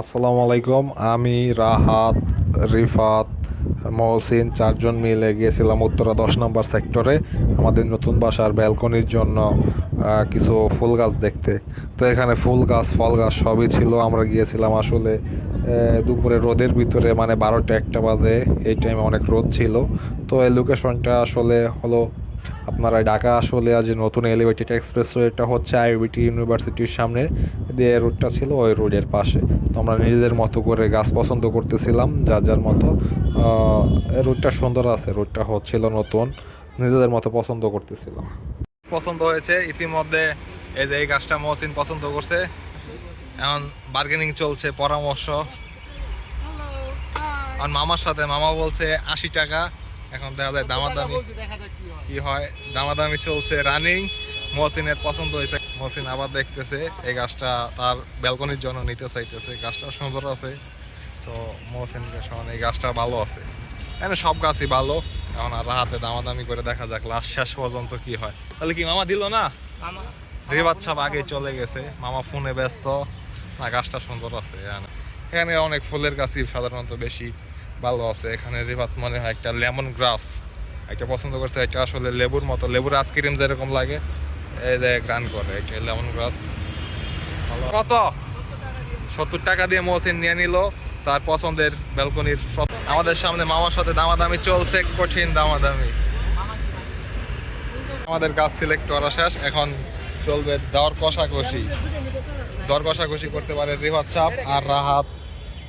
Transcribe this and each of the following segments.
আসসালামু আলাইকুম। আমি রাহাত, রিফাত, মহসিন, চারজন মিলে গিয়েছিলাম উত্তরা দশ নম্বর সেক্টরে আমাদের নতুন বাসার ব্যালকনির জন্য কিছু ফুল গাছ দেখতে। তো এখানে ফুল গাছ, ফল গাছ সবই ছিল। আমরা গিয়েছিলাম আসলে দুপুরে রোদের ভিতরে মানে বারোটা একটা বাজে, এই টাইমে অনেক রোদ ছিল। তো এই লোকেশনটা আসলে হলো আপনারা ঢাকা আসলে আজ নতুন এলিভেটেড এক্সপ্রেসওয়েটা হচ্ছে আইবিটি ইউনিভার্সিটির সামনে দিয়ে রোডটা ছিল ওই রোডের পাশে। তো আমরা নিজেদের মতো করে গাছ পছন্দ করতেছিলাম যার যার মতো রোডটা সুন্দর আছে রোডটা হচ্ছিল নতুন নিজেদের মতো পছন্দ করতেছিলাম। পছন্দ হয়েছে ইতিমধ্যে এই যে এই গাছটা মহসিন পছন্দ করছে। এখন বার্গেনিং চলছে পরামর্শ। আর মামার সাথে মামা বলছে আশি টাকা। এখন দেখা যায় দামাদামি কি হয়। দামাদামি চলছে রানিং। মহসিনের পছন্দ হয়েছে। মহসিন আবার দেখতেছে এই গাছটা তার ব্যালকনির জন্য নিতে চাইতেছে। গাছটা সুন্দর আছে। তো মহসিনকে সমান এই গাছটা ভালো আছে। এখানে সব গাছই ভালো। এখন আর হাতে দামাদামি করে দেখা যাক লাস্ট শেষ পর্যন্ত কি হয়। তাহলে কি মামা দিল না? রেবাত সাহেব আগে চলে গেছে। মামা ফোনে ব্যস্ত। না গাছটা সুন্দর আছে এখানে অনেক ফুলের গাছই সাধারণত বেশি। ভালো আছে। এখানে রেবাত মনে হয় একটা লেমন গ্রাস। একটা পছন্দ করছে এটা আসলে লেবুর মতো। লেবুর আইসক্রিম যেরকম লাগে, এই যে গ্রান করে, এটা লেমন গ্রাস। কত? সত্তর টাকা দিয়ে মহসিন নিয়ে নিল, তার পছন্দের ব্যালকনির আমাদের সামনে মামার সাথে দামাদামি চলছে, কঠিন দামাদামি। আমাদের গাছ সিলেক্ট করা শেষ, এখন চলবে দর কষাকষি দর কষাকষি করতে পারে রিভাত সাপ আর রাহাত।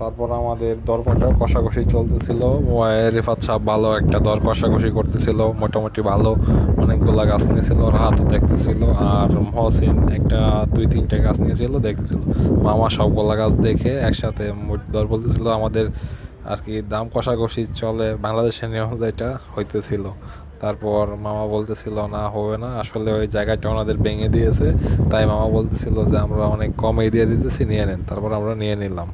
তারপর আমাদের দর কষা কষাকষি চলতেছিল। রেফাত সাহেব ভালো একটা দর কষাকষি করতেছিল, মোটামুটি ভালো। অনেকগুলা গাছ নিয়েছিল, ওর হাতও দেখতেছিল। আর মহসিন একটা দুই, তিনটে গাছ নিয়েছিল, দেখতেছিল। মামা সবগুলা গাছ দেখে একসাথে দর বলতেছিল, আমাদের আর কি দাম কষাকষি চলে বাংলাদেশের নিয়ম যেটা হইতেছিল। তারপর মামা বলতেছিল, না, হবে না। আসলে ওই জায়গাটা ওনাদের ভেঙে দিয়েছে। তাই মামা বলতেছিল যে, আমরা অনেক কমে দিয়ে দিতেছি, নিয়ে নেন। তারপর আমরা নিয়ে নিলাম।